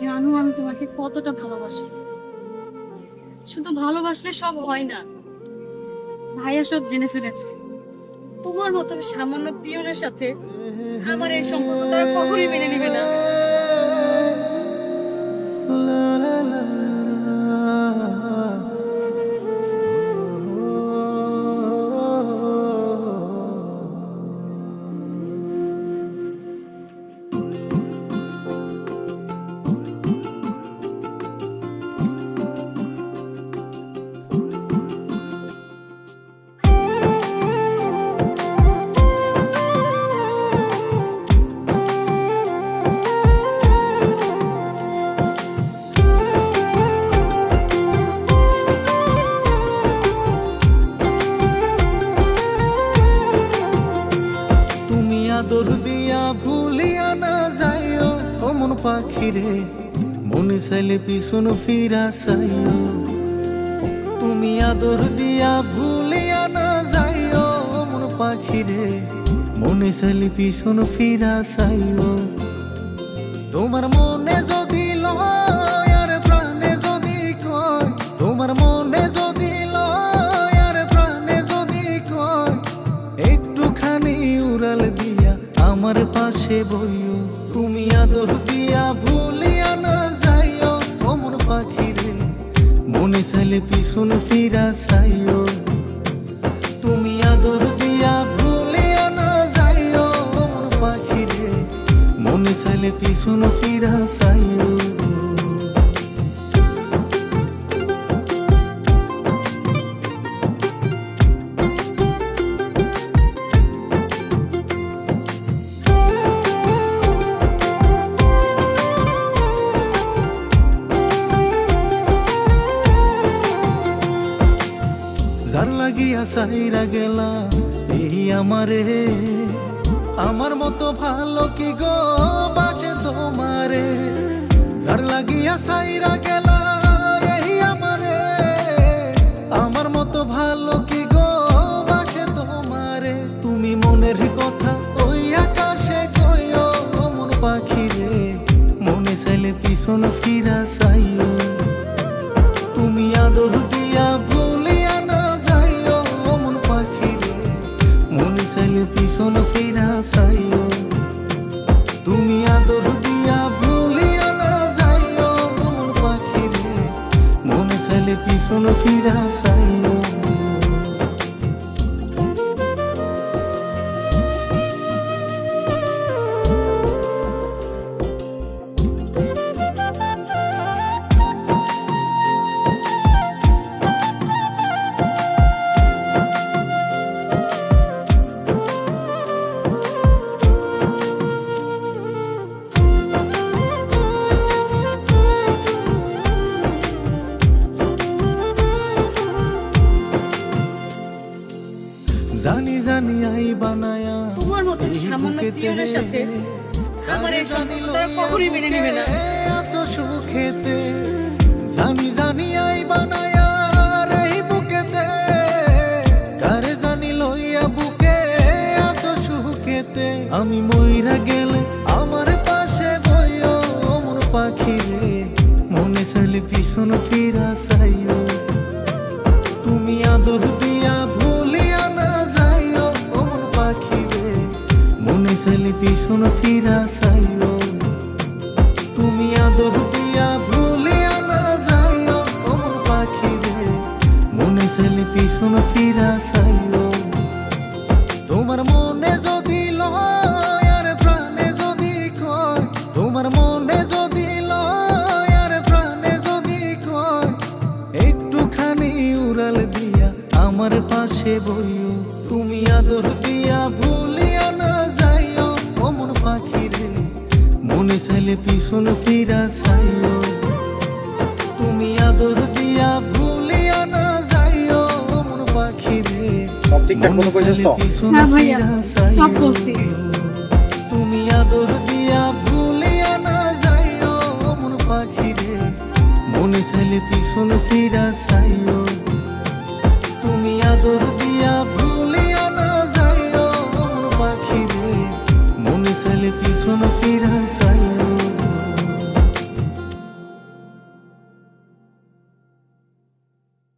জানো আমি তোমাকে কতটা ভালোবাসি। শুধু ভালোবাসলে সব হয় না। ভাইয়া সব জেনে ফেলেছে। তোমার মতো সামান্য পিয়নের সাথে আমার এই সম্পর্ক তারা কখনোই মেনে নিবে না। পাখিরে, মনে চাইলে পিছন ফিরা চাইও। তুমি আদর দিয়া ভুলিয়া না যাইও, মন পাখিরে, মনে চাইলে পিছন ফিরা চাইও। তোমার মনে চাইলে পিছন ফিরা চাইও তুমি আদর দিয়া ভুলিয়া না যাইও। মন পাখিরে, মনে চাইলে পিছন ফিরা সাইরা গেলা, এই আমারে। আমার মতো ভালো কি গো বাসে তোমারে? যার লাগিয়া সাইরা গেলা, এই আমারে। মতো ভালো কি গো বাসে তোমারে? তুমি মনের কথা মন মনে চাইলে পিছন ফিরা চাইও। মনে চাইলে পিছন ফিরা জানি আই বানায়া। তোমার মতো সামান্য পিয়নের সাথে আমার এই সম্পর্ক তারা কখনোই মেনে নেবে না। আসো সুখেতে। জানি জানি আই বানায়া এই বুকেতে। কারে জানি লইয়া বুকে আসো সুখেতে। আমি মইরা গেলে আমার পাশে বইও অমর পাখি মনে চাইলে পিছন ফিরা চাইও। তুমি আদর দিয়া চাইলে পিছন ফিরা চাইও তুমি আদর দিয়া ভুলিয়া না যাইও অমন পাখি রে মনে চাইলে পিছন ফিরা চাইও তোমার মনে চাইলে পিছন ফিরা চাইও তুমি আদর দিয়া ভুলিয়া না যাইও। অমন পাখি রে সব ঠিকঠাক মতো কইছিস তো? হ্যাঁ ভাইয়া, সব বলছি। তুমি আদর দিয়া ভুলিয়া না যাইও। মন পাখি রে মনে চাইলে পিছন ফিরা চাইও তুমি আদর দিয়া ভুলিয়া না যাইও। মন পাখি রে মনে চাইলে পিছন ফিরা